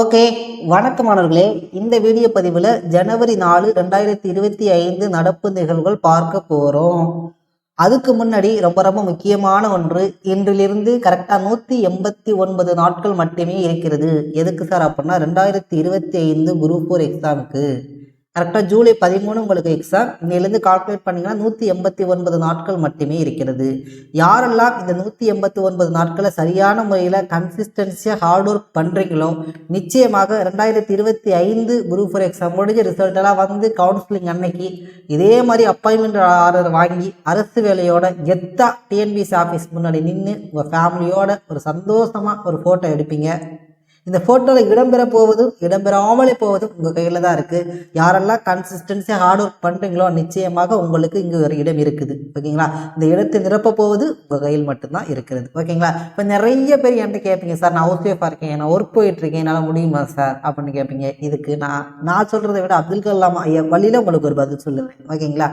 Okay வணக்கம் மாணவர்களே. இந்த வீடியோ பதிவில் ஜனவரி நாலு ரெண்டாயிரத்தி இருபத்தி ஐந்து நடப்பு நிகழ்வுகள் பார்க்க போகிறோம் அதுக்கு முன்னாடி ரொம்ப ரொம்ப முக்கியமான ஒன்று இன்றிலிருந்து கரெக்டாக நூற்றி எண்பத்தி ஒன்பது நாட்கள் மட்டுமே இருக்கிறது. எதுக்கு சார் அப்படின்னா ரெண்டாயிரத்தி இருபத்தி ஐந்து குரூப் ஃபோர் எக்ஸாமுக்கு. கரெக்டாக ஜூலை பதிமூணு உங்களுக்கு எக்ஸாம் இன்னிலேருந்து கால்குலேட் பண்ணிங்கன்னா நூற்றி எண்பத்தி ஒன்பது நாட்கள் மட்டுமே இருக்கிறது. யாரெல்லாம் இந்த நூற்றி எண்பத்தி ஒன்பது நாட்களை சரியான முறையில் கன்சிஸ்டன்சியாக ஹார்ட் ஒர்க் பண்ணுறீங்களோ நிச்சயமாக ரெண்டாயிரத்தி இருபத்தி ஐந்து குரூப் ஃபோர் எக்ஸாம் முடிஞ்ச ரிசல்ட்டெல்லாம் வந்து கவுன்சிலிங் அன்னைக்கு இதே மாதிரி அப்பாயின்மெண்ட் ஆர்டர் வாங்கி அரசு வேலையோட கெத்தா டிஎன்பிசி ஆஃபீஸ் முன்னாடி நின்று உங்கள் ஃபேமிலியோட ஒரு சந்தோஷமாக ஒரு ஃபோட்டோ எடுப்பீங்க. இந்த ஃபோட்டோவில் இடம்பெற போவதும் இடம்பெறாமலே போவதும் உங்கள் கையில் தான் இருக்குது யாரெல்லாம் கன்சிஸ்டன்சியாக ஹார்ட் ஒர்க் பண்ணுறீங்களோ நிச்சயமாக உங்களுக்கு இங்கே ஒரு இடம் இருக்குது. ஓகேங்களா? இந்த இடத்தை நிரப்ப போவது உங்கள் கையில் மட்டும்தான் இருக்கிறது. ஓகேங்களா? இப்போ நிறைய பேர் என்கிட்ட கேட்பீங்க சார் நான் ஹவுஸ் ஒய்ஃபாக இருக்கேன் நான் ஒர்க் போயிட்டுருக்கேன் என்னால் முடியுமா சார்? அப்படின்னு கேட்பீங்க. இதுக்கு நான் நான் சொல்கிறத விட அப்துல் கலாம் ஐயா வழியில் உங்களுக்கு ஒரு பதில் சொல்லுவேன். ஓகேங்களா?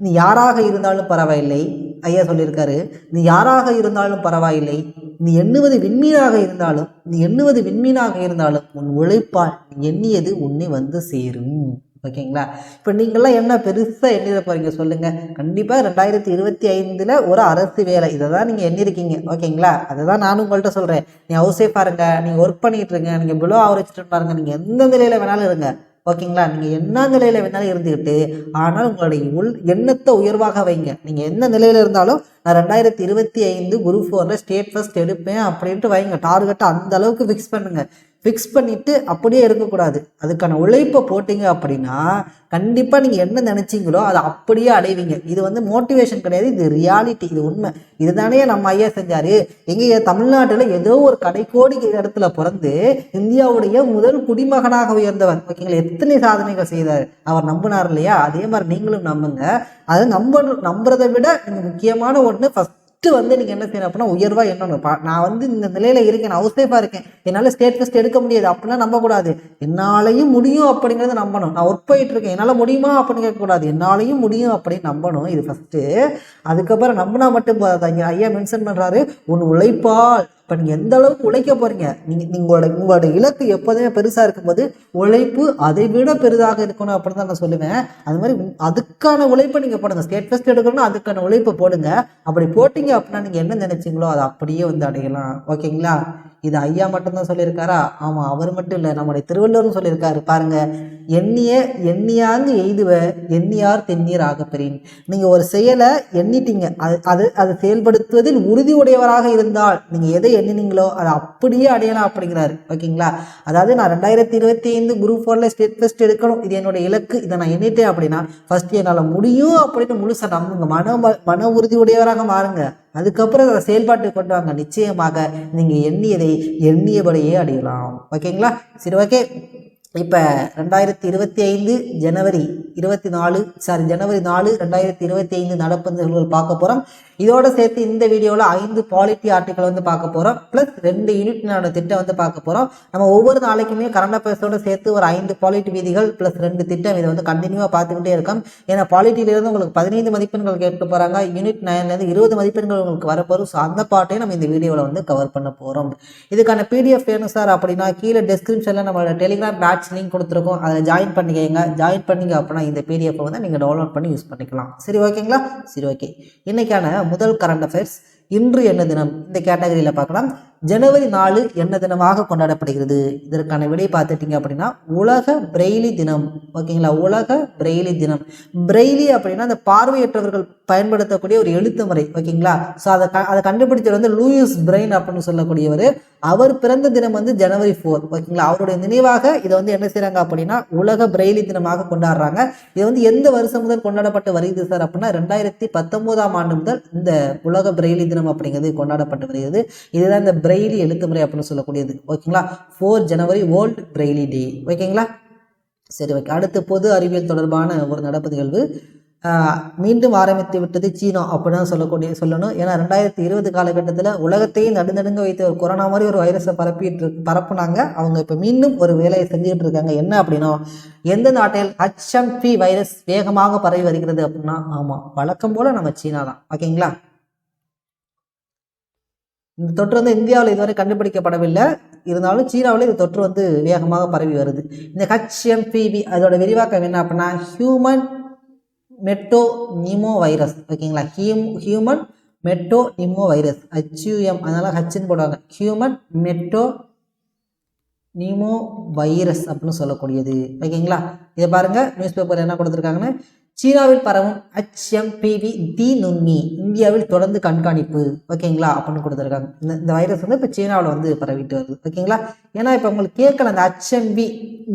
நீ யாராக இருந்தாலும் பரவாயில்லை. ஐயா சொல்லியிருக்காரு நீ யாராக இருந்தாலும் பரவாயில்லை. நீ எண்ணுவது விண்மீனாக இருந்தாலும் நீ எண்ணுவது விண்மீனாக இருந்தாலும் உன் உழைப்பால் நீ எண்ணியது உன்னை வந்து சேரும். ஓகேங்களா? இப்போ நீங்கள்லாம் என்ன பெருசாக எண்ணிட போகிறீங்க சொல்லுங்கள் கண்டிப்பாக ரெண்டாயிரத்தி இருபத்தி ஐந்தில் ஒரு அரசு வேலை. இதை தான் நீங்கள் எண்ணிருக்கீங்க. ஓகேங்களா? அதை தான் நானும் உங்கள்கிட்ட சொல்கிறேன் நீ ஹவுஸ் ஒய்ஃபாக இருங்க நீங்கள் ஒர்க் பண்ணிகிட்டு இருங்க நீங்கள் பிலோ ஆவரேஜ் பாருங்க. நீங்கள் எந்த நிலையில் வேணாலும் இருங்க. ஓகேங்களா? நீங்கள் என்ன நிலையில் வேணாலும் இருந்துக்கிட்டு ஆனால் உங்களுடைய உள் எண்ணத்தை உயர்வாக வைங்க. நீங்கள் என்ன நிலையில் இருந்தாலும் நான் ரெண்டாயிரத்தி இருபத்தி ஐந்து குரூப் ஃபோரில் ஸ்டேட் ஃபஸ்ட் எடுப்பேன் அப்படின்ட்டு வைங்க. டார்கெட்டை அந்த அளவுக்கு ஃபிக்ஸ் பண்ணுங்கள் ஃபிக்ஸ் பண்ணிவிட்டு அப்படியே இருக்கக்கூடாது. அதுக்கான உழைப்பை போட்டிங்க அப்படின்னா கண்டிப்பாக நீங்கள் என்ன நினச்சிங்களோ அதை அப்படியே அடைவீங்க. இது வந்து மோட்டிவேஷன் கிடையாது இது ரியாலிட்டி இது உண்மை. இதுதானே நம்ம ஐயா செஞ்சார். எங்கே தமிழ்நாட்டில் ஏதோ ஒரு கடைக்கோடி இடத்துல பிறந்து இந்தியாவுடைய முதல் குடிமகனாக உயர்ந்தவர். ஓகேங்களா? எத்தனை சாதனைகள் செய்தார். அவர் நம்பினார் இல்லையா? அதே மாதிரி நீங்களும் நம்புங்க. அதை நம்ப நம்புறதை விட முக்கியமான ஒன்று ஃபஸ்ட் ஃபஸ்ட்டு வந்து நீங்கள் என்ன செய்யணும் அப்படின்னா உயர்வாக எண்ணணும். பா நான் வந்து இந்த நிலையில் இருக்கேன் நான் ஹவுஸ் ஒய்ஃபாக இருக்கேன். என்னால் ஸ்டேட் ஃபஸ்ட் எடுக்க முடியாது. அப்படிலாம் நம்பக்கூடாது என்னாலையும் முடியும் அப்படிங்கிறத நம்பணும். நான் ஒர்க் போயிட்டு இருக்கேன். என்னால் முடியுமா அப்படின்னு கேட்கக்கூடாது என்னாலையும் முடியும் அப்படின்னு நம்பணும். இது ஃபஸ்ட்டு அதுக்கப்புறம் நம்பினா மட்டும் போதாது? ஐயா மென்ஷன் பண்ணுறாரு உன் உழைப்பால் இப்போ நீங்கள் எந்த அளவுக்கு உழைக்க போகிறீங்க நீங்கள் உங்களோட உங்களோட இலக்கு எப்போதுமே பெருசாக இருக்கும்போது உழைப்பு அதை விட பெரிதாக இருக்கணும் அப்படின்னு தான் நான் சொல்லுவேன். அது மாதிரி அதுக்கான உழைப்பை நீங்கள் போடுங்க. ஸ்டேட் ஃபஸ்ட் எடுக்கணும்னா அதுக்கான உழைப்பை போடுங்க. அப்படி போட்டிங்க அப்படின்னா நீங்கள் என்ன நினைச்சிங்களோ அதை அப்படியே வந்து அடையலாம். ஓகேங்களா? இது ஐயா மட்டும்தான் சொல்லியிருக்காரா? ஆமாம் அவர் மட்டும் இல்லை நம்முடைய திருவள்ளுவரும் சொல்லியிருக்காரு. பாருங்க எண்ணிய எண்ணியாங்கு எய்துவ எண்ணியார் தென்னீர் ஆகப்பெறின். நீங்கள் ஒரு செயலை எண்ணிட்டீங்க அது அது அதை செயல்படுத்துவதில் உறுதி உடையவராக இருந்தால் நீங்கள் எதை எண்ணினீங்களோ அதை அப்படியே அடையலாம் அப்படிங்கிறாரு. ஓகேங்களா? அதாவது நான் ரெண்டாயிரத்தி இருபத்தி ஐந்து குரூப் ஃபோரில் ஸ்டேட் ஃபஸ்ட் எடுக்கணும். இது என்னோட இலக்கு. இதை நான் எண்ணிட்டேன் அப்படின்னா ஃபஸ்ட்டு என்னால் முடியும் அப்படின்னு முழுசாக நம்புங்க. மன மன உறுதி உடையவராக மாறுங்க. அதுக்கப்புறம் அதை செயல்பாட்டுக்கு கொண்டு வாங்க. நிச்சயமாக நீங்கள் எண்ணியதை எண்ணியபடியே அடையலாம். ஓகேங்களா சரி ஓகே இப்போ ரெண்டாயிரத்தி இருபத்தி ஐந்து ஜனவரி இருபத்தி நாலு சாரி ஜனவரி நாலு ரெண்டாயிரத்தி இருபத்தி ஐந்து நடப்பு நிகழ்வுகள் பார்க்க போகிறோம் இதோட சேர்த்து இந்த வீடியோவில் ஐந்து பாலிட்டி ஆர்டிக்கல் வந்து பார்க்க போகிறோம் ப்ளஸ் ரெண்டு யூனிட்னோட திட்டம் வந்து பார்க்க போகிறோம் நம்ம ஒவ்வொரு நாளைக்குமே கரண்ட் அஃபேர்ஸோடு சேர்த்து ஒரு ஐந்து பாலிட்டி விதிகள் ப்ளஸ் ரெண்டு திட்டம் இதை வந்து கண்டினியூவாக பார்த்துக்கிட்டே இருக்கோம். ஏன்னா பாலிட்டியிலேருந்து உங்களுக்கு பதினைந்து மதிப்பெண்கள் கேட்டு போகிறாங்க யூனிட் நைன்லேருந்து இருபது மதிப்பெண்கள் உங்களுக்கு வரப்போகும் ஸோ அந்த பாட்டையும் நம்ம இந்த வீடியோவில் வந்து கவர் பண்ண போகிறோம் இதுக்கான பிடிஎஃப் வேணும் சார் அப்படின்னா கீழே டிஸ்கிரிப்ஷனில் நம்மளோட டெலிகிராம் டாக்ஸ் லிங்க் கொடுத்துருக்கோம். அதில் ஜாயின் பண்ணிக்கங்க. ஜாயின் பண்ணிங்க அப்படின்னா இந்த பிடிஎஃப் வந்து நீங்கள் டவுன்லோட் பண்ணி யூஸ் பண்ணிக்கலாம். சரி ஓகேங்களா? சரி ஓகே. இன்னைக்கான முதல் கரண்ட் அஃபேர்ஸ் இன்று என்ன தினம்? இந்த கேட்டகரியில் பார்க்கலாம். ஜனவரி நாலு என்ன தினமாக கொண்டாடப்படுகிறது? இதற்கான விடை பார்த்துட்டிங்க அப்படின்னா உலக பிரெய்லி தினம். ஓகேங்களா? உலக பிரெய்லி தினம். பிரெய்லி அப்படின்னா அந்த பார்வையற்றவர்கள் பயன்படுத்தக்கூடிய ஒரு எழுத்து முறை. ஓகேங்களா? ஸோ அதை க அதை கண்டுபிடிச்சவர் வந்து லூயிஸ் பிரெயின் அப்படின்னு சொல்லக்கூடியவர். அவர் பிறந்த தினம் வந்து ஜனவரி ஃபோர் ஓகேங்களா? அவருடைய நினைவாக இதை வந்து என்ன செய்கிறாங்க அப்படின்னா உலக பிரெய்லி தினமாக கொண்டாடுறாங்க. இது வந்து எந்த வருஷம் முதல் கொண்டாடப்பட்டு வருகிறது சார் அப்படின்னா ரெண்டாயிரத்தி பத்தொம்போதாம் ஆண்டு முதல் இந்த உலக பிரெய்லி தினம் அப்படிங்கிறது கொண்டாடப்பட்டு வருகிறது. இதுதான் இந்த பிரெய்லி எழுத்துமுறை அப்படின்னு சொல்லக்கூடியது. ஓகேங்களா? Four January world Braille day ஓகேங்களா? சரி ஓகே. அடுத்து பொது அறிவியல் தொடர்பான ஒரு நடப்பு நிகழ்வு மீண்டும் ஆரம்பித்து விட்டது சீனா அப்படின்னு சொல்லக்கூடிய சொல்லணும். ஏன்னா ரெண்டாயிரத்தி இருபது காலகட்டத்தில் உலகத்தையும் நடுநடுங்க வைத்த ஒரு கொரோனா மாதிரி ஒரு வைரஸை பரப்பிட்டு பரப்புனாங்க. அவங்க இப்போ மீண்டும் ஒரு வேலையை செஞ்சுட்டு இருக்காங்க. என்ன அப்படின்னா எந்த நாட்டில் ஹச்எம்பி வைரஸ் வேகமாக பரவி வருகிறது அப்படின்னா ஆமாம் வழக்கம் போல் நம்ம சீனா தான். ஓகேங்களா? இந்த தொற்று வந்து இந்தியாவில் இதுவரை கண்டுபிடிக்கப்படவில்லை. இருந்தாலும் சீனாவில் இந்த தொற்று வந்து வேகமாக பரவி வருது. இந்த ஹெச்எம்பிவி அதோட விரிவாக்கம் என்ன அப்படின்னா ஹியூமன் மெட்டோ நிமோ வைரஸ் ஓகேங்களா? Hume human meta pneumo virus H U M அதனால் ஹச்ன்னு போடுவாங்க. ஹியூமன் மெட்டோ நிமோ வைரஸ் அப்படின்னு சொல்லக்கூடியது. ஓகேங்களா? இதை பாருங்கள் நியூஸ் பேப்பர் என்ன கொடுத்துருக்காங்கன்னு? சீனாவில் பரவும் HMPV தி நுண்மி இந்தியாவில் தொடர்ந்து கண்காணிப்பு ஓகேங்களா? அப்படின்னு கொடுத்துருக்காங்க. இந்த இந்த வைரஸ் வந்து இப்போ சீனாவில் வந்து பரவிட்டு வருது ஓகேங்களா? ஏன்னா இப்போ உங்களுக்கு கேட்கலாம் இந்த ஹெச்எம்பி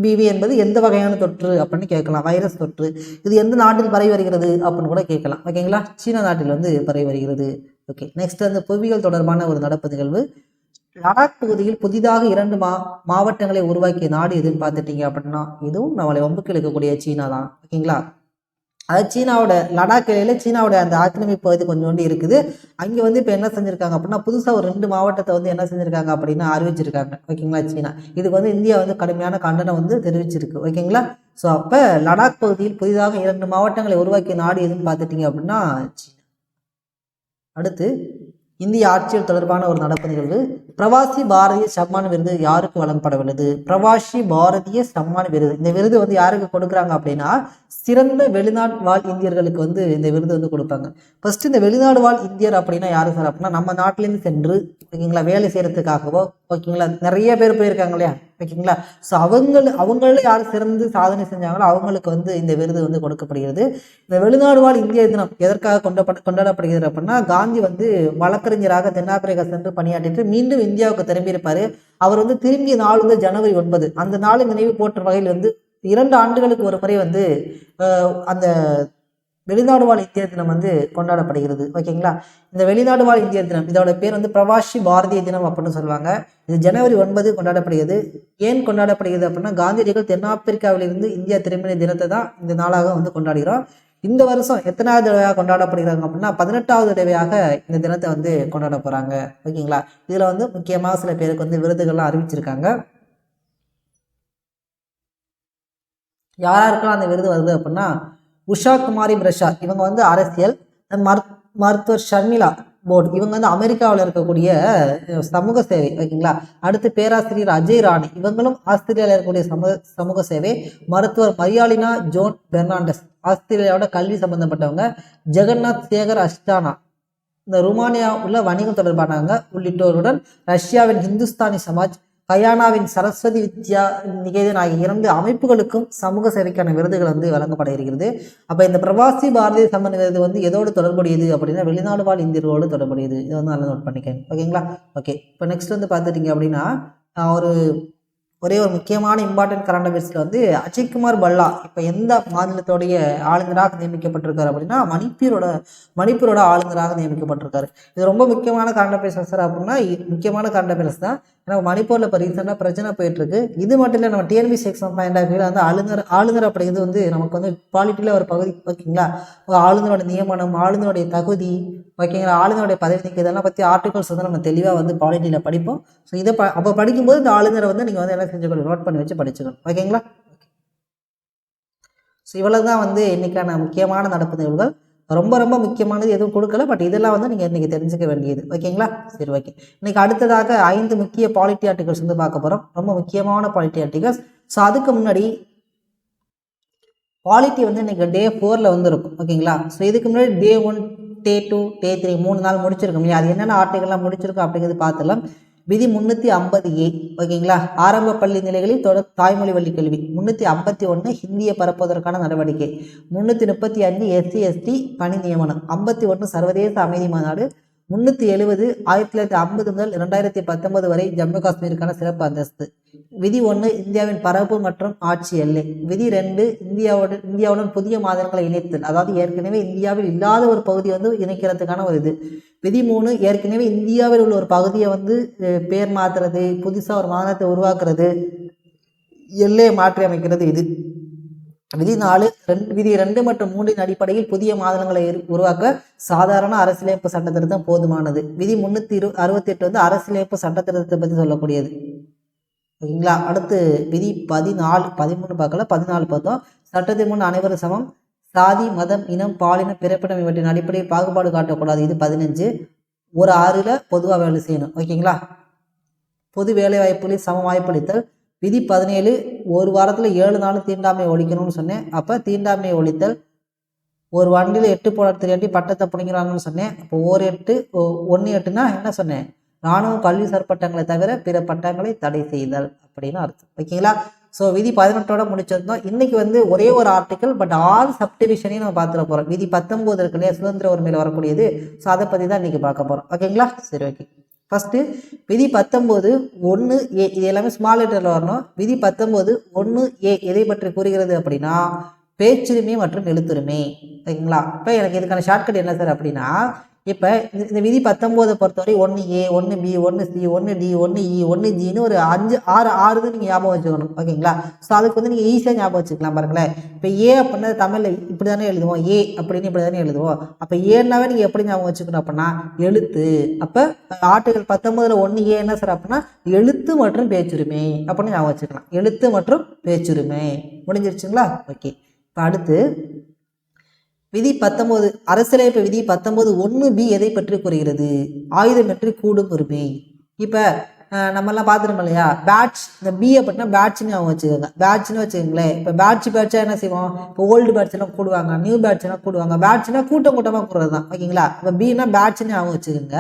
பிவி என்பது எந்த வகையான தொற்று அப்படின்னு கேட்கலாம். வைரஸ் தொற்று இது எந்த நாட்டில் பரவி வருகிறது அப்படின்னு கூட கேட்கலாம் ஓகேங்களா? சீனா நாட்டில் வந்து பரவி வருகிறது. ஓகே நெக்ஸ்ட் அந்த புவியியல் தொடர்பான ஒரு நடப்பு நிகழ்வு. லடாக் பகுதியில் புதிதாக இரண்டு மா மாவட்டங்களை உருவாக்கிய நாடு எதுன்னு பார்த்துட்டீங்க அப்படின்னா இதுவும் நம்மளை வம்புக்கு இழுக்கக்கூடிய சீனா தான் ஓகேங்களா? அதாவது சீனாவோட லடாக் எல்லையில் சீனாவோட அந்த ஆக்கிரமிப்பு பகுதி கொஞ்சோண்டு இருக்குது. அங்கே வந்து இப்போ என்ன செஞ்சுருக்காங்க அப்படின்னா புதுசாக ஒரு ரெண்டு மாவட்டத்தை வந்து என்ன செஞ்சுருக்காங்க அப்படின்னு அறிவிச்சிருக்காங்க. ஓகேங்களா சீனா. இதுக்கு வந்து இந்தியா வந்து கடுமையான கண்டனம் வந்து தெரிவிச்சிருக்கு. ஓகேங்களா? ஸோ அப்போ லடாக் பகுதியில் புதிதாக இரண்டு மாவட்டங்களை உருவாக்கிய நாடு எதுன்னு பார்த்துட்டிங்க அப்படின்னா சீனா. அடுத்து இந்திய ஆட்சியர் தொடர்பான ஒரு நடப்பு நிகழ்வு. பிரவாசி பாரதிய சம்மான் விருது யாருக்கு வழங்கப்படவுள்ளது பிரவாசி பாரதிய சம்மான் விருது. இந்த விருது வந்து யாருக்கு கொடுக்குறாங்க அப்படின்னா சிறந்த வெளிநாடு வாழ் இந்தியர்களுக்கு வந்து இந்த விருது வந்து கொடுப்பாங்க. ஃபர்ஸ்ட் இந்த வெளிநாடு வாழ் இந்தியர் அப்படின்னா யாரு சார் அப்படின்னா நம்ம நாட்டிலேருந்து சென்று ஓகேங்களா வேலை செய்யறதுக்காகவோ ஓகேங்களா நிறைய பேர் போயிருக்காங்க இல்லையா? ஓகேங்களா? ஸோ அவங்கள அவங்கள யார் சிறந்து சாதனை செஞ்சாங்களோ அவங்களுக்கு வந்து இந்த விருது வந்து கொடுக்கப்படுகிறது. இந்த வெளிநாடு வாழ் இந்திய தினம் எதற்காக கொண்டாட கொண்டாடப்படுகிறது அப்படின்னா காந்தி வந்து வழக்கறிஞராக தென்னாப்பிரிக்கா சென்று பணியாற்றிட்டு மீண்டும் இந்தியாவுக்கு திரும்பியிருப்பாரு. அவர் வந்து திரும்பிய நாள் வந்து ஜனவரி ஒன்பது. அந்த நாளை நினைவு போற்ற வகையில் வந்து இரண்டு ஆண்டுகளுக்கு ஒரு முறை வந்து அந்த வெளிநாடு வாழ் இந்திய தினம் வந்து கொண்டாடப்படுகிறது. ஓகேங்களா? இந்த வெளிநாடு வாழ் இந்திய தினம் இதோட பேர் வந்து பிரவாசி பாரதிய தினம் அப்படின்னு சொல்லுவாங்க. இது ஜனவரி ஒன்பது கொண்டாடப்படுகிறது. ஏன் கொண்டாடப்படுகிறது அப்படின்னா காந்தியடிகள் தென்னாப்பிரிக்காவிலிருந்து இந்தியா திரும்பின தினத்தை தான் இந்த நாளாக வந்து கொண்டாடுகிறோம். இந்த வருஷம் எத்தனாவது தடவையாக கொண்டாடப்படுகிறாங்க அப்படின்னா பதினெட்டாவது தடவையாக இந்த தினத்தை வந்து கொண்டாட போகிறாங்க ஓகேங்களா? இதில் வந்து முக்கியமாக சில பேருக்கு வந்து விருதுகள்லாம் அறிவிச்சிருக்காங்க. யாராருக்கெல்லாம் அந்த விருது வருது அப்படின்னா உஷா குமாரி பிரஷா இவங்க வந்து அரசியல். மருத் மருத்துவர் ஷர்மிளா. போர்டு. இவங்க வந்து அமெரிக்காவில் இருக்கக்கூடிய சமூக சேவை ஓகேங்களா? அடுத்து பேராசிரியர் அஜய் ராணி. இவங்களும் ஆஸ்திரேலியாவில் இருக்கக்கூடிய சமூக சமூக சேவை. மருத்துவர் மரியாலினா ஜோன் பெர்னாண்டஸ். ஆஸ்திரேலியாவோட கல்வி சம்பந்தப்பட்டவங்க. ஜெகநாத் சேகர் அஸ்டானா இந்த ருமானியா உள்ள வணிகம் தொடர்பானவங்க. உள்ளிட்டோருடன் ரஷ்யாவின் ஹிந்துஸ்தானி சமாஜ் கயானாவின் சரஸ்வதி வித்யா நிகேதன் ஆகிய இரண்டு அமைப்புகளுக்கும் சமூக சேவைக்கான விருதுகள் வந்து வழங்கப்பட இருக்கிறது. அப்போ இந்த பிரவாசி பாரதிய சம்மன் விருது வந்து எதோடு தொடர்புடையது அப்படின்னா வெளிநாடு வாழ் இந்தியர்களோடு தொடர்புடையது. இது வந்து நல்லா நோட் பண்ணிக்கேன் ஓகேங்களா ஓகே இப்போ நெக்ஸ்ட் வந்து பார்த்துட்டீங்க அப்படின்னா ஒரு ஒரே ஒரு முக்கியமான இம்பார்ட்டன்ட் கரண்ட் அஃபேர்ஸில் வந்து அஜய்குமார் பல்லா இப்போ எந்த மாநிலத்தோடைய ஆளுநராக நியமிக்கப்பட்டிருக்காரு அப்படின்னா மணிப்பூரோட மணிப்பூரோட ஆளுநராக நியமிக்கப்பட்டிருக்காரு. இது ரொம்ப முக்கியமான கரண்ட் அஃபேர்ஸ் சார் அப்படின்னா இ- முக்கியமான கரண்ட் அஃபேர்ஸ் தான். ஏன்னா மணிப்பூரில் இப்போ ரீசெண்டாக பிரச்சனை போயிட்டுருக்கு. இது மட்டும் இல்லை நம்ம டிஎன்பிசி எக்ஸாம் பாயிண்ட் ஆஃப் வியூவில் வந்து ஆளுநர் ஆளுநர் அப்படிங்கிறது வந்து நமக்கு வந்து குவாலிட்டியில் ஒரு பகுதி ஓகேங்களா? ஆளுநரோட நியமனம் ஆளுநருடைய தகுதி ஓகேங்களா? ஆளுநருடைய பதவி நீக்கம் இதெல்லாம் பற்றி ஆர்டிகல்ஸ் வந்து நம்ம தெளிவாக வந்து பாலிட்டியில் படிப்போம். ஸோ இதை ப அப்போ படிக்கும்போது இந்த ஆளுநரை வந்து நீங்கள் வந்து என்ன செஞ்சுக்கணும் நோட் பண்ணி வச்சு படிச்சுக்கணும். ஓகேங்களா? ஸோ இவ்வளோ தான் வந்து இன்றைக்கான முக்கியமான நடப்பு நிகழ்வுகள். ரொம்ப ரொம்ப முக்கியமானது எதுவும் கொடுக்கல பட் இதெல்லாம் வந்து நீங்கள் இன்றைக்கி தெரிஞ்சுக்க வேண்டியது. ஓகேங்களா? சரி ஓகே. இன்னைக்கு அடுத்ததாக ஐந்து முக்கிய பாலிட்டி ஆர்டிகல்ஸ் வந்து பார்க்க போகிறோம் ரொம்ப முக்கியமான பாலிட்டி ஆர்டிகல்ஸ் ஸோ அதுக்கு முன்னாடி பாலிட்டி வந்து இன்றைக்கி டே ஃபோரில் வந்து இருக்கும் ஓகேங்களா? ஸோ இதுக்கு முன்னாடி day one day two day three மூணு நாள் முடிச்சிருக்கோம் இல்லையா? அது என்னென்ன ஆர்டிகல்லாம் முடிச்சிருக்கோம் அப்படிங்கிறது பார்த்துலாம் விதி முன்னூற்றி ஐம்பது ஏ ஓகேங்களா? ஆரம்ப பள்ளி நிலைகளில் தொடர் தாய்மொழி வழி கல்வி. முந்நூற்றி ஐம்பத்தி ஒன்று ஹிந்தியை பரப்புவதற்கான நடவடிக்கை. முந்நூற்றி முப்பத்தி அஞ்சு எஸ்சி எஸ்டி பணி நியமனம். ஐம்பத்தி ஒன்று சர்வதேச அமைதி மாநாடு முந்நூற்றி எழுபது ஆயிரத்தி தொள்ளாயிரத்தி ஐம்பது முதல் ரெண்டாயிரத்தி பத்தொன்பது வரை ஜம்மு காஷ்மீருக்கான சிறப்பு அந்தஸ்து. விதி ஒன்று இந்தியாவின் பரப்பு மற்றும் ஆட்சி எல்லை. விதி ரெண்டு இந்தியாவுடன் இந்தியாவுடன் புதிய மாதங்களை இணைத்தல். அதாவது ஏற்கனவே இந்தியாவில் இல்லாத ஒரு பகுதி வந்து இணைக்கிறதுக்கான ஒரு இது. விதி மூணு ஏற்கனவே இந்தியாவில் உள்ள ஒரு பகுதியை வந்து பேர் மாற்றுறது புதுசாக ஒரு மாநிலத்தை உருவாக்குறது எல்லையை மாற்றி அமைக்கிறது இது. விதி நாலு ரெண்டு விதி ரெண்டு மற்றும் மூன்றின் அடிப்படையில் புதிய மாநிலங்களை உருவாக்க சாதாரண அரசியலமைப்பு சட்ட திருத்தம் போதுமானது. விதி முன்னூத்தி இரு அறுபத்தி எட்டு வந்து அரசியலமைப்பு சட்ட திருத்தத்தை பற்றி சொல்லக்கூடியது. ஓகேங்களா? அடுத்து விதி பதினாலு பதிமூணு பார்க்கல பதினாலு பார்த்தோம். சட்டத்தின் முன் அனைவரும் சமம். சாதி மதம் இனம் பாலினம் பிறப்பிடம் இவற்றின் அடிப்படையில் பாகுபாடு காட்டக்கூடாது. இது பதினஞ்சு. ஒரு ஆறில் பொதுவாக வேலை செய்யணும். ஓகேங்களா? பொது வேலைவாய்ப்புகளில் சம வாய்ப்பளித்தல். விதி பதினேழு ஒரு வாரத்தில் ஏழு நாள் தீண்டாமை ஒழிக்கணும்னு சொன்னேன். அப்போ தீண்டாமை ஒழித்தல் ஒரு வண்டியில் எட்டு போட பட்டத்தை பிடிங்கிறாங்கன்னு சொன்னேன். அப்போ ஒரு எட்டு ஒன்று எட்டுனா என்ன சொன்னேன்? இராணுவம் கல்வி சார் பட்டங்களை தவிர பிற பட்டங்களை தடை செய்தல் அப்படின்னு அர்த்தம். ஓகேங்களா? ஸோ விதி பதினெட்டோட முடிச்சிருந்தோம். இன்னைக்கு வந்து ஒரே ஒரு ஆர்டிக்கல் பட் ஆல் சப்டிவிஷனையும் நம்ம பார்த்துட போகிறோம் விதி பத்தொம்போது இருக்கு இல்லையா சுதந்திர உரிமையில் வரக்கூடியது. ஸோ அதை பற்றி தான் இன்னைக்கு பார்க்க போகிறோம் ஓகேங்களா? சரி ஓகே. ஃபஸ்ட்டு விதி பத்தொம்போது ஒன்று ஏ இது எல்லாமே ஸ்மால் லெட்டரில் வரணும். விதி பத்தொம்போது ஒன்று ஏ எதை பற்றி கூறுகிறது அப்படின்னா பேச்சுரிமை மற்றும் எழுத்துரிமை. ஓகேங்களா இப்போ எனக்கு இதுக்கான ஷார்ட்கட் என்ன சார் அப்படின்னா இப்போ இந்த விதி பத்தொம்போதை பொறுத்தவரை ஒன்று ஏ ஒன்று பி ஒன்று சி ஒன்று டி ஒன்று இ ஒன்று ஜின்னு ஒரு அஞ்சு ஆறு ஆறு இது நீங்கள் ஞாபகம் வச்சுக்கணும். ஓகேங்களா? ஸோ அதுக்கு வந்து நீங்கள் ஈஸியாக ஞாபகம் வச்சுக்கலாம் பாருங்களேன். இப்போ ஏ அப்படின்னா தமிழில் இப்படி தானே எழுதுவோம்? ஏ அப்படின்னு இப்படி தானே எழுதுவோம். அப்போ ஏன்னாவே நீங்கள் எப்படி ஞாபகம் வச்சுக்கணும் அப்படின்னா எழுத்து. அப்போ ஆட்டுகள் பத்தொம்போதில் ஒன்று ஏ என்ன சார் அப்படின்னா எழுத்து மற்றும் பேச்சுரிமை அப்படின்னு ஞாபகம் வச்சுக்கலாம். எழுத்து மற்றும் பேச்சுரிமை. முடிஞ்சிருச்சுங்களா? ஓகே. இப்போ அடுத்து விதி பத்தொன்பது அரசியலமைப்பு விதி பத்தொன்பது ஒன்று பி எதை பற்றி கூறுகிறது? ஆயுதமற்றி கூடும் உரிமை. இப்போ நம்மலாம் பார்த்துருப்போம் இல்லையா? பேட்ச் இந்த பிஏ அப்படின்னா பேட்ச்னு அவங்க வச்சுக்கோங்க. பேட்ச்னு வச்சுக்கோங்களேன். இப்போ பேட்ச் பேட்சாக என்ன செய்வோம்? இப்போ ஓல்டு பேட்ச்லாம் கூடுவாங்க நியூ பேட்ச்லாம் கூடுவாங்க. பேட்ச்னா கூட்டம் கூட்டமாக கூடுறது தான் ஓகேங்களா? இப்போ பின்னா பேட்ச்னு அவங்க வச்சுக்கோங்க.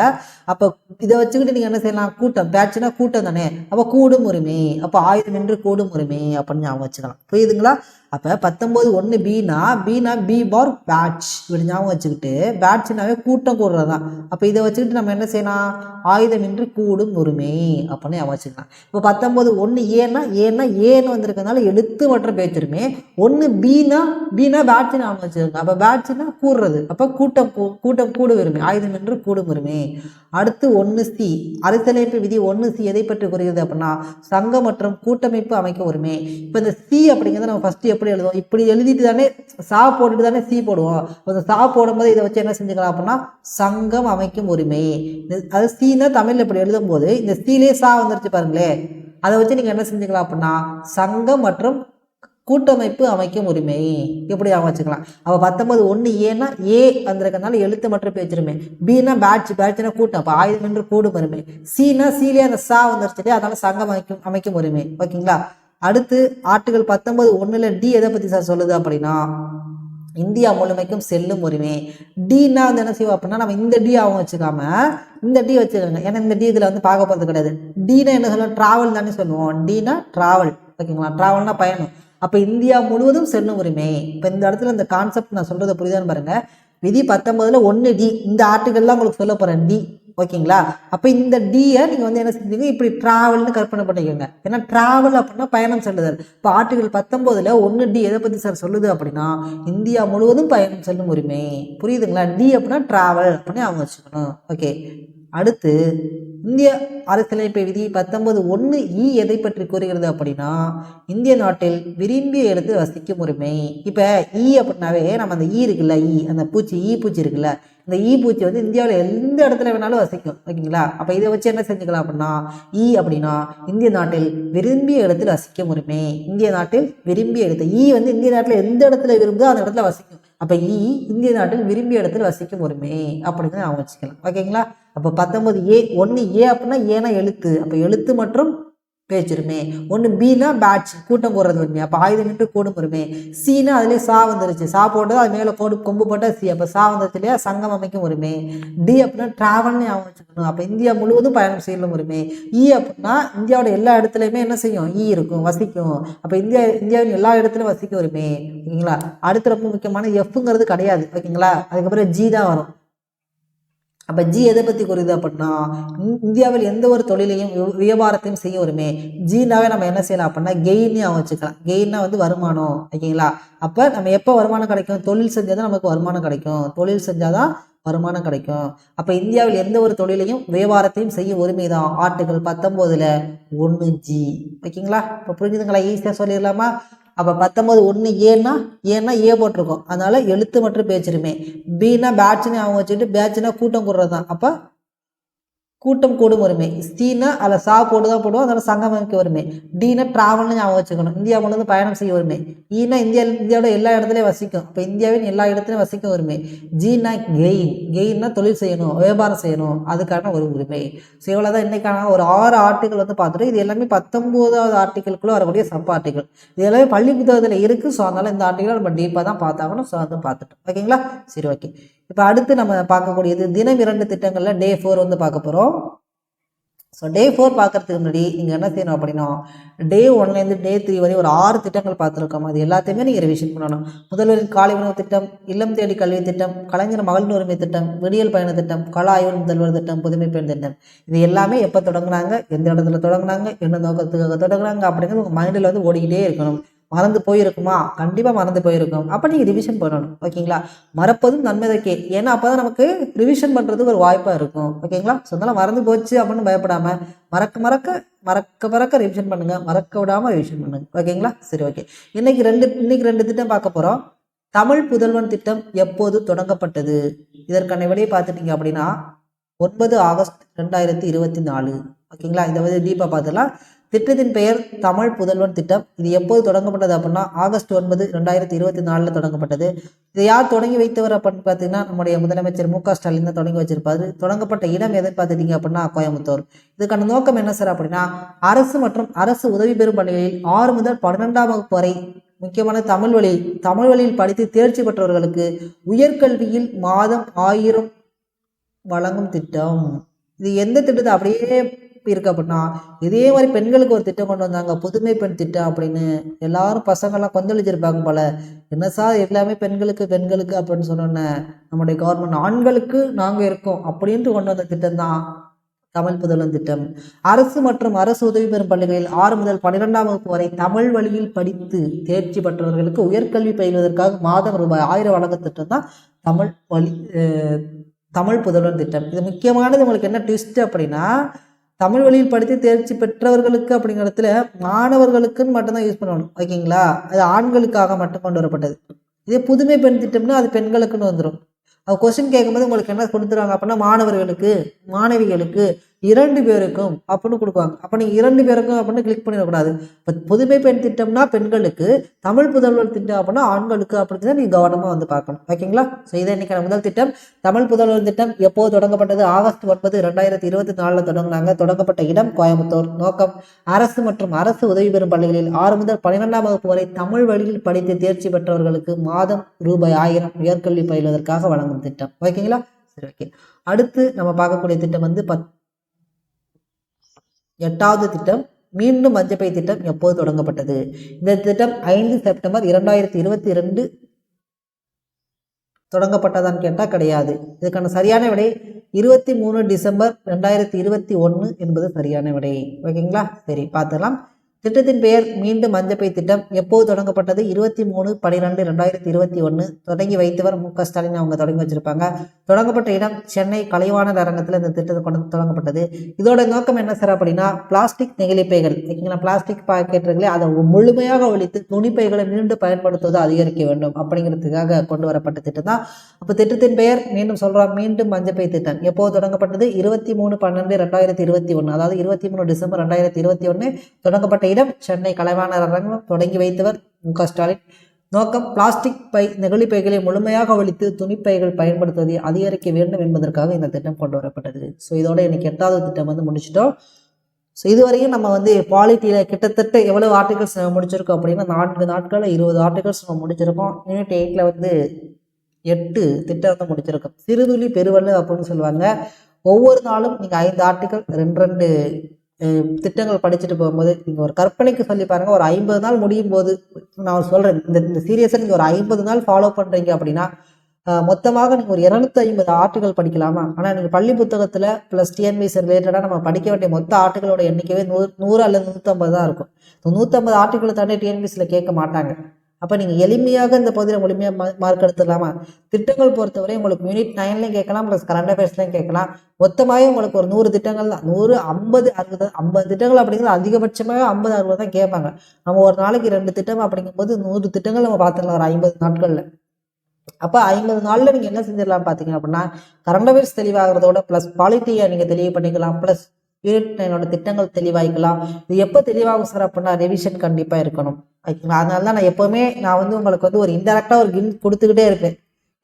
அப்போ இதை வச்சுக்கிட்டு நீங்கள் என்ன செய்யலாம்? கூட்டம். பேட்ச்னா கூட்டம் தானே. அப்போ கூடும் உரிமை. அப்போ ஆயுதம் என்று கூடும் உரிமை அப்படின்னு ஞாபகம் வச்சுக்கலாம். புரியுதுங்களா? அப்போ பத்தொம்போது ஒன்று பினா பீனா பி பார் பேட்ச் இப்படி ஞாபகம் வச்சுக்கிட்டு பேட்ச்னாவே கூட்டம் கூடுறது தான் அப்போ இதை வச்சுக்கிட்டு நம்ம என்ன செய்யலாம்? ஆயுதம் என்று கூடும் உரிமை அப்படின்னு ஞாபகம் வச்சுக்கலாம். இப்போ பத்தொம்போது ஒன்று ஏன்னா ஏன்னா ஏன்னு வந்திருக்கனால எழுத்து மற்றும் பேச்சுருமே ஒன்று பீனா பீனா பேட்ச் ஞாபகம் வச்சுருங்க அப்போ பேட்ச்னா கூடுறது. அப்போ கூட்டம் கூ கூட்டம் கூடு உரிமை. ஆயுதம் இன்று கூடும் உரிமை. அடுத்து ஒன்று சி அரசியலமைப்பு விதி ஒன்று சி எதை பற்றி கூறுகிறது அப்படின்னா சங்கம் மற்றும் கூட்டமைப்பு அமைக்க உரிமை. இப்போ இந்த சி அப்படிங்கிறத நம்ம ஃபஸ்ட்டு எப்படி எழுதுவோம்? இப்படி எழுதிட்டு தானே சா போட்டுட்டு தானே சி போடுவோம். அந்த சா போடும்போது இதை வச்சு என்ன செஞ்சுக்கலாம் அப்படின்னா சங்கம் அமைக்கும் உரிமை. அது சீனா தமிழில் இப்படி எழுதும்போது இந்த சீலே சா வந்துருச்சு பாருங்களேன் அதை வச்சு நீங்கள் என்ன செஞ்சுக்கலாம் அப்படின்னா சங்கம் மற்றும் கூட்டமைப்பு அமைக்கும் உரிமை. இப்படி அவங்க வச்சுக்கலாம். அப்போ பத்தொன்பது ஒன்று ஏன்னா ஏ வந்திருக்கனால எழுத்து மற்றும் பேச்சிருமே பின்னா பேட்ச் பேட்ச்னா கூட்டம். அப்போ ஆயுதம் என்று கூடும் உரிமை. சீனா சீலே அந்த சா வந்துருச்சு அதனால சங்கம் அமைக்கும் அமைக்கும் உரிமை. ஓகேங்களா? அடுத்து ஆர்டிகல் பத்தொன்பது ஒன்றில் டி எதை பற்றி சார் சொல்லுது அப்படின்னா இந்தியா முழுமைக்கும் செல்லும் உரிமை. டீனா வந்து என்ன செய்வோம் அப்படின்னா நம்ம இந்த டி அவங்க வச்சுக்காம இந்த டி வச்சுக்கோங்க. ஏன்னா இந்த டி இதில் வந்து பார்க்க போகிறது கிடையாது. டீனா என்ன சொல்லுவோம்? ட்ராவல் தானே சொல்லுவோம். டீனா ட்ராவல் ஓகேங்களா? ட்ராவல்னா பயணம். அப்போ இந்தியா முழுவதும் செல்லும் உரிமை. இப்போ இந்த இடத்துல இந்த கான்செப்ட் நான் சொல்கிறத புரியுதான்னு பாருங்கள் விதி பத்தொம்பதில் ஒன்று டி இந்த ஆர்டிகல்லாம் உங்களுக்கு சொல்ல போகிறேன் டி ஓகேங்களா? அப்போ இந்த டியை நீங்கள் வந்து என்ன செஞ்சீங்க இப்படி ட்ராவல்னு கற்பனை பண்ணிக்கோங்க. ஏன்னா ட்ராவல் அப்படின்னா பயணம் செல்லுதல். இப்போ ஆர்டிகல் பத்தொம்போதில் ஒன்று டி எதை பற்றி சார் சொல்லுது அப்படின்னா இந்தியா முழுவதும் பயணம் செல்லும் உரிமை. புரியுதுங்களா? டி அப்படின்னா ட்ராவல் அப்படின்னு அவங்க வச்சுக்கணும். ஓகே அடுத்து இந்திய அரசியலமைப்பு விதி பத்தொன்பது ஒன்று இ எதை பற்றி கூறுகிறது அப்படின்னா இந்திய நாட்டில் விரும்பிய இடத்து வசிக்கும் உரிமை. இப்போ ஈ அப்படின்னாவே நம்ம அந்த ஈ இருக்குல்ல ஈ அந்த பூச்சி ஈ பூச்சி இருக்குல்ல இந்த ஈ பூச்சி வந்து இந்தியாவில் எந்த இடத்துல வேணாலும் வசிக்கும் ஓகேங்களா? அப்போ இதை வச்சு என்ன செஞ்சுக்கலாம் அப்படின்னா ஈ அப்படின்னா இந்திய நாட்டில் விரும்பிய இடத்தில் வசிக்கும் உரிமை. இந்திய நாட்டில் விரும்பிய இடத்து ஈ வந்து இந்திய நாட்டில் எந்த இடத்துல விரும்புதோ அந்த இடத்துல வசிக்கும். அப்போ இ இந்திய நாட்டில் விரும்பிய இடத்தில் வசிக்கும் உரிமை அப்படின்னு நான் வச்சுக்கலாம். ஓகேங்களா? அப்போ பத்தொன்பது ஏ ஒன்று ஏ அப்படின்னா ஏன்னா எழுத்து. அப்போ எழுத்து மற்றும் பேச்சிருமே. ஒன்று பீனா பேட்ச் கூட்டம் போடுறது உரிமை அப்போ ஆயுதம் என்று கூடும் உரிமை சீனா அதுலேயே சா வந்துருச்சு. சா போட்டது அது மேலே கோடு கொம்பு போட்டால் சி. அப்போ சா வந்துருச்சு இல்லையா? சங்கம் அமைக்கும் உரிமை. டி அப்படின்னா ட்ராவல்னு ஞாபகம் வச்சுக்கணும். அப்போ இந்தியா முழுவதும் பயணம் செய்யலும் உரிமை. இ அப்படின்னா இந்தியாவோட எல்லா இடத்துலையுமே என்ன செய்யும்? ஈ இருக்கும் வசிக்கும். அப்போ இந்தியா இந்தியாவின் எல்லா இடத்துலையும் வசிக்க உரிமை. ஓகேங்களா? அடுத்து ரொம்ப முக்கியமான எஃப்ங்கிறது கிடையாது. ஓகேங்களா? அதுக்கப்புறம் ஜி தான் வரும். அப்போ ஜி எதை பற்றி குறிது அப்படின்னா இந்தியாவில் எந்த ஒரு தொழிலையும் வியாபாரத்தையும் செய்ய உரிமை. ஜீனாவே நம்ம என்ன செய்யலாம் அப்படின்னா கெயின்னே அவன் வச்சுக்கலாம் கெயின்னா வந்து வருமானம் ஓகேங்களா? அப்போ நம்ம எப்போ வருமானம் கிடைக்கும்? தொழில் செஞ்சால் தான் நமக்கு வருமானம் கிடைக்கும். தொழில் செஞ்சால் தான் வருமானம் கிடைக்கும். அப்போ இந்தியாவில் எந்த ஒரு தொழிலையும் வியாபாரத்தையும் செய்ய உரிமை தான். ஆர்டிகல் பத்தொம்போதில் ஒன்று ஜி ஓகேங்களா? இப்போ புரிஞ்சுதுங்களா? ஈஸியாக சொல்லிடலாமா? அப்போ பத்தொம்போது ஒன்று ஏன்னா ஏன்னா ஏ போட்டிருக்கோம். அதனால் எழுத்து மற்றும் பேச்சுருமே பின்னா பேட்ச்னு அவங்க வச்சுட்டு பேட்ச்னா கூட்டம் கூடுறது தான் அப்போ கூட்டம் கூடும் உரிமை ஸ்டீனா அதில் சா போட்டு தான் போடுவோம் அதனால் சங்கமிக்க உரிமை டீனா ட்ராவல்னு ஞாபகம் வச்சுக்கணும். இந்தியா முழுவதும் பயணம் செய்ய உரிமை ஈனா இந்தியா இந்தியாவோட எல்லா இடத்துலையும் வசிக்கும். இப்போ இந்தியாவின் எல்லா இடத்துலையும் வசிக்கும் உரிமை ஜீனா கெயின் கெயின்னா தொழில் செய்யணும் வியாபாரம் செய்யணும். அதுக்கான ஒரு உரிமை. ஸோ இவ்வளோ தான் இன்றைக்கான ஒரு ஆறு ஆர்டிக்கல் வந்து பார்த்துட்டு இது எல்லாமே பத்தொம்போதாவது ஆர்டிக்கலுக்குள்ளே வரக்கூடிய சப் ஆர்டிக்கல் இது எல்லாமே பள்ளி புத்தகத்தில் இருக்குது ஸோ அதனால் இந்த ஆர்டிக்கலை நம்ம டீப்பாக தான் பார்த்தாகணும். ஸோ வந்து பார்த்துட்டோம். ஓகேங்களா? சரி ஓகே இப்போ அடுத்து நம்ம பார்க்கக்கூடியது தினம் இரண்டு திட்டங்களில் டே ஃபோர் வந்து பார்க்க போகிறோம் ஸோ டே ஃபோர் பார்க்கறதுக்கு முன்னாடி நீங்கள் என்ன செய்யணும் அப்படின்னா டே ஒன்லேருந்து டே த்ரீ வரை ஒரு ஆறு திட்டங்கள் பார்த்துருக்கோம். அது எல்லாத்தையுமே நீங்கள் ரிவிஷன் பண்ணணும். முதல்வரின் காலை உணவு திட்டம் இல்லம் தேடி கல்வி திட்டம் கலைஞர் மகளிர் உரிமை திட்டம் விடியல் பயண திட்டம் கல ஆய்வு முதல்வர் திட்டம் புதுமை பெண் திட்டம். இது எல்லாமே எப்போ தொடங்குனாங்க எந்த இடத்துல தொடங்குனாங்க என்ன நோக்கத்துக்காக தொடங்குனாங்க அப்படிங்கிறது உங்கள் மைண்டில் வந்து ஓடிக்கிட்டே இருக்கணும். மறந்து போயிருக்குமா? கண்டிப்பாக மறந்து போயிருக்கும். அப்போ நீங்கள் ரிவிஷன் பண்ணணும். ஓகேங்களா? மறப்பதும் நன்மைதற்கே. ஏன்னா அப்போ தான் நமக்கு ரிவிஷன் பண்ணுறதுக்கு ஒரு வாய்ப்பாக இருக்கும். ஓகேங்களா? ஸோ அதனால் மறந்து போச்சு அப்படின்னு பயப்படாமல் மறக்க மறக்க மறக்க மறக்க ரிவிஷன் பண்ணுங்கள் மறக்க விடாமல் ரிவிஷன் பண்ணுங்கள் ஓகேங்களா? சரி ஓகே. இன்னைக்கு ரெண்டு இன்னைக்கு ரெண்டு திட்டம் பார்க்க போகிறோம் தமிழ் புதல்வன் திட்டம் எப்போது தொடங்கப்பட்டது? இதற்கான விடையை பார்த்துட்டீங்க அப்படின்னா ஒன்பது ஆகஸ்ட் ரெண்டாயிரத்தி இருபத்தி நாலு. ஓகேங்களா? இதை வந்து டீப்பாக பார்த்துலாம் திட்டத்தின் பெயர் தமிழ் புதல்வன் திட்டம். இது எப்போது தொடங்கப்பட்டது அப்படின்னா ஆகஸ்ட் ஒன்பது ரெண்டாயிரத்தி இருபத்தி நாலில் தொடங்கப்பட்டது. இதை யார் தொடங்கி வைத்தவர் அப்படின்னு பார்த்தீங்கன்னா நம்முடைய முதலமைச்சர் மு க ஸ்டாலின் தான் தொடங்கி வச்சிருப்பாரு. தொடங்கப்பட்ட இடம் எதுன்னு பார்த்துட்டீங்க அப்படின்னா கோயம்புத்தூர். இதுக்கான நோக்கம் என்ன சார் அப்படின்னா அரசு மற்றும் அரசு உதவி பெறும் பள்ளிகளில் ஆறு முதல் பன்னிரெண்டாம் வகுப்பு வரை முக்கியமான தமிழ் வழி தமிழ் வழியில் படித்து தேர்ச்சி பெற்றவர்களுக்கு உயர்கல்வியில் மாதம் ஆயிரம் வழங்கும் திட்டம். இது எந்த திட்டத்தை அப்படியே இருக்கு அப்படின்னா இதே மாதிரி பெண்களுக்கு ஒரு திட்டம் கொண்டு வந்தாங்க புதுமை பெண் திட்டம் அப்படின்னு எல்லாரும் பசங்கள்லாம் கொந்தளிச்சிருப்பாங்க போல. என்ன சார் எல்லாமே பெண்களுக்கு பெண்களுக்கு அப்படின்னு சொன்னோன்னே நம்முடைய கவர்மெண்ட் ஆண்களுக்கு நாங்கள் இருக்கோம் அப்படின்ட்டு கொண்டு வந்த திட்டம் தான் தமிழ் புதல்வன் திட்டம். அரசு மற்றும் அரசு உதவி பெறும் பள்ளிகளில் ஆறு முதல் பன்னிரெண்டாம் வகுப்பு வரை தமிழ் வழியில் படித்து தேர்ச்சி பெற்றவர்களுக்கு உயர்கல்வி பயில்வதற்காக மாதம் ரூபாய் ஆயிரம் வழங்க திட்டம் தான் தமிழ் வழி தமிழ் புதல்வன் திட்டம். இது முக்கியமானது. உங்களுக்கு என்ன ட்விஸ்ட் அப்படின்னா தமிழ் வழியில் படித்து தேர்ச்சி பெற்றவர்களுக்கு அப்படிங்கிறதுல மாணவர்களுக்குன்னு மட்டும்தான் யூஸ் பண்ணணும். ஓகேங்களா அது ஆண்களுக்காக மட்டும் கொண்டு வரப்பட்டது. இதே புதுமை பெண் திட்டம்னா அது பெண்களுக்குன்னு வந்துடும் அது கொஸ்டின் கேட்கும்போது உங்களுக்கு என்ன கொடுத்துருவாங்க அப்படின்னா மாணவர்களுக்கு மாணவிகளுக்கு இரண்டு பேருக்கும் அப்படின்னு கொடுப்பாங்க அப்போ நீங்கள் இரண்டு பேருக்கும் அப்படின்னு கிளிக் பண்ணிடக்கூடாது. இப்போ புதுமை பெண் திட்டம்னா பெண்களுக்கு தமிழ் புதல்வர் திட்டம் அப்படின்னா ஆண்களுக்கு அப்படின்னு தான் நீங்கள் கவனமாக வந்து பார்க்கணும். ஓகேங்களா? ஸோ இதை இன்றைக்கான முதல் திட்டம். தமிழ் புதல்வர் திட்டம் எப்போது தொடங்கப்பட்டது? ஆகஸ்ட் ஒன்பது ரெண்டாயிரத்தி இருபத்தி நாலில் தொடங்கினாங்க. தொடங்கப்பட்ட இடம் கோயம்புத்தூர். நோக்கம் அரசு மற்றும் அரசு உதவி பெறும் பள்ளிகளில் ஆறு முதல் பன்னிரெண்டாம் வகுப்பு வரை தமிழ் வழியில் படித்து தேர்ச்சி பெற்றவர்களுக்கு மாதம் ரூபாய் ஆயிரம் உயர்கல்வி பயில்வதற்காக வழங்கும் திட்டம். ஓகேங்களா? சரி ஓகே. அடுத்து நம்ம பார்க்கக்கூடிய திட்டம் வந்து பத் எட்டாவது திட்டம் மீண்டும் மஞ்சப்பை திட்டம் எப்போது தொடங்கப்பட்டது? இந்த திட்டம் ஐந்து செப்டம்பர் இரண்டாயிரத்தி இருபத்தி ரெண்டு தொடங்கப்பட்டதான்னு கேட்டால் கிடையாது. இதுக்கான சரியான விடை இருபத்தி மூணு டிசம்பர் ரெண்டாயிரத்தி இருபத்தி ஒன்று என்பது சரியான விடை. ஓகேங்களா? சரி பார்த்துக்கலாம் திட்டத்தின் பெயர் மீண்டும் மஞ்சப்பை திட்டம். எப்போது தொடங்கப்பட்டது? இருபத்தி மூணு பன்னிரெண்டு ரெண்டாயிரத்தி இருபத்தி ஒன்று தொடங்கி வைத்தவர் மு க. ஸ்டாலின். அவங்க தொடங்கி வச்சிருப்பாங்க. தொடங்கப்பட்ட இடம் சென்னை கலைவாணர் அரங்கத்தில் இந்த திட்டத்தை கொண்டு தொடங்கப்பட்டது. இதோட நோக்கம் என்ன சார் அப்படின்னா பிளாஸ்டிக் நெகிழிப்பைகள். ஓகேங்களா பிளாஸ்டிக் பாக்கெட் இருக்குல்ல அதை முழுமையாக ஒழித்து துணிப்பைகளை மீண்டும் பயன்படுத்துவதை அதிகரிக்க வேண்டும் அப்படிங்கிறதுக்காக கொண்டு வரப்பட்ட திட்டம் தான். அப்போ திட்டத்தின் பெயர் மீண்டும் சொல்கிறோம் மீண்டும் மஞ்சப்பை திட்டம். எப்போது தொடங்கப்பட்டது? இருபத்தி மூணு பன்னெண்டு ரெண்டாயிரத்தி இருபத்தி ஒன்று அதாவது இருபத்தி மூணு டிசம்பர் ரெண்டாயிரத்தி இருபத்தி ஒன்று தொடங்கப்பட்ட இடம் சென்னை கலைவாணர் அரங்கம் தொடங்கி வைத்தவர் மு க ஸ்டாலின். நோக்கம் பிளாஸ்டிக் பை நெகிழி பைகளை முழுமையாக ஒழித்து துணிப்பைகள் பயன்படுத்துவதை அதிகரிக்க வேண்டும் என்பதற்காக இந்த திட்டம் கொண்டு வரப்பட்டது. ஸோ இதோட இன்னைக்கு எட்டாவது திட்டம் வந்து முடிச்சிட்டோம். ஸோ இதுவரையும் நம்ம வந்து பாலிட்டியில் கிட்டத்தட்ட எவ்வளோ ஆர்டிகல்ஸ் நம்ம முடிச்சிருக்கோம் அப்படின்னா நான்கு நாட்களில் இருபது ஆர்டிகல்ஸ் நம்ம முடிச்சிருக்கோம். யூனிட் எயிட்டில் வந்து எட்டு திட்டம் வந்து முடிச்சிருக்கோம். சிறுதுளி பெருவல்லு அப்படின்னு சொல்லுவாங்க. ஒவ்வொரு நாளும் நீங்கள் ஐந்து ஆர்டிகல் ரெண்டு ரெண்டு திட்டங்கள் படிச்சுட்டு போகும்போது நீங்கள் ஒரு கற்பனைக்கு சொல்லி பாருங்கள் ஒரு ஐம்பது நாள் முடியும் போது நான் சொல்கிறேன் இந்த இந்த சீரியஸை நீங்கள் ஒரு ஐம்பது நாள் ஃபாலோ பண்ணுறீங்க அப்படின்னா மொத்தமாக நீங்கள் ஒரு இரநூத்தி ஐம்பது ஆர்டிகல் படிக்கலாமா? ஆனால் நீங்கள் பள்ளி புத்தகத்தில் ப்ளஸ் டிஎன்பிசி ரிலேட்டடாக நம்ம படிக்க வேண்டிய மொத்த ஆர்ட்டுகளோட எண்ணிக்கையே நூறு நூறு அல்லது நூற்றம்பது தான் இருக்கும். இந்த நூற்றம்பது ஆர்ட்டுகளை தாண்டி டிஎன்பிசியில் கேட்க மாட்டாங்க. அப்போ நீங்கள் எளிமையாக இந்த பகுதியில் முழுமையாக மார்க் எடுத்துடலாமா? திட்டங்கள் பொறுத்தவரை உங்களுக்கு யூனிட் நைன்லையும் கேட்கலாம் ப்ளஸ் கரண்ட் அஃபேர்ஸ்லையும் கேட்கலாம். மொத்தமாகவே உங்களுக்கு ஒரு நூறு திட்டங்கள் தான். நூறு ஐம்பது அறுபது ஐம்பது திட்டங்கள் அப்படிங்கிறது அதிகபட்சமாக ஐம்பது அறுபது தான் கேட்பாங்க. நம்ம ஒரு நாளைக்கு ரெண்டு திட்டம் அப்படிங்கும்போது நூறு திட்டங்கள் நம்ம பார்த்துக்கலாம் ஒரு ஐம்பது நாட்களில். அப்போ ஐம்பது நாளில் நீங்கள் என்ன செஞ்சிடலாம் பார்த்தீங்க அப்படின்னா கரண்ட் அஃபேர்ஸ் தெளிவாகிறதோட ப்ளஸ் பாலிட்டியை நீங்கள் தெளிவு பண்ணிக்கலாம் ப்ளஸ் யூனிட் நைனோட திட்டங்கள் தெளிவாய்க்கலாம். இது எப்போ தெளிவாகும் சார் அப்படின்னா ரெவிஷன் கண்டிப்பாக இருக்கணும். ஓகேங்களா அதனால தான் நான் எப்போவுமே நான் வந்து உங்களுக்கு வந்து ஒரு இன்டெரக்டாக ஒரு கின் கொடுத்துக்கிட்டே இருப்பேன்.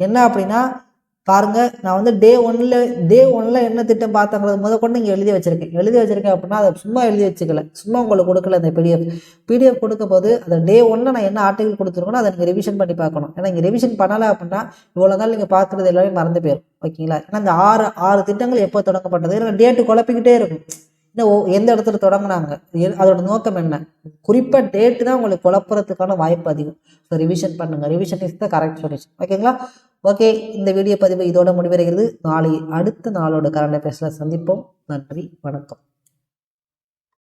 என்ன அப்படின்னா பாருங்க நான் வந்து டே ஒன்ல டே ஒன்ல என்ன திட்டம் பார்த்தங்கிறது முத கொண்டு இங்கே எழுதி வச்சிருக்கேன். எழுதி வச்சிருக்கேன் அப்படின்னா அதை சும்மா எழுதி வச்சுக்கல. சும்மா உங்களுக்கு கொடுக்கல அந்த பிடிஎஃப் பிடிஎஃப் கொடுக்கும் போது அந்த டே ஒன்ல நான் என்ன ஆர்டிகல் கொடுத்துருக்கணும் அதை நீங்கள் ரிவிஷன் பண்ணி பார்க்கணும். ஏன்னா இங்கே ரிவிஷன் பண்ணலை அப்படின்னா இவ்வளோ நாள் நீங்கள் பார்க்குறது எல்லாமே மறந்து போயிடும் ஓகேங்களா? ஏன்னா இந்த ஆறு ஆறு திட்டங்கள் எப்போ தொடங்கப்பட்டது? ஏன்னா டேட்டு குழப்பிக்கிட்டே இருக்கும். இன்னும் ஓ- எந்த இடத்துல தொடங்கினாங்க? அதோட நோக்கம் என்ன? குறிப்பாக டேட்டு தான் உங்களுக்கு குழப்புறதுக்கான வாய்ப்பு அதிகம். ஸோ ரிவிஷன் பண்ணுங்க. Revision is the correct solution ஓகேங்களா ஓகே இந்த வீடியோ பதிவு இதோட முடிவடைகிறது. நாளை அடுத்த நாளோட கரண்ட் அஃபேர்ஸில் சந்திப்போம். நன்றி. வணக்கம்.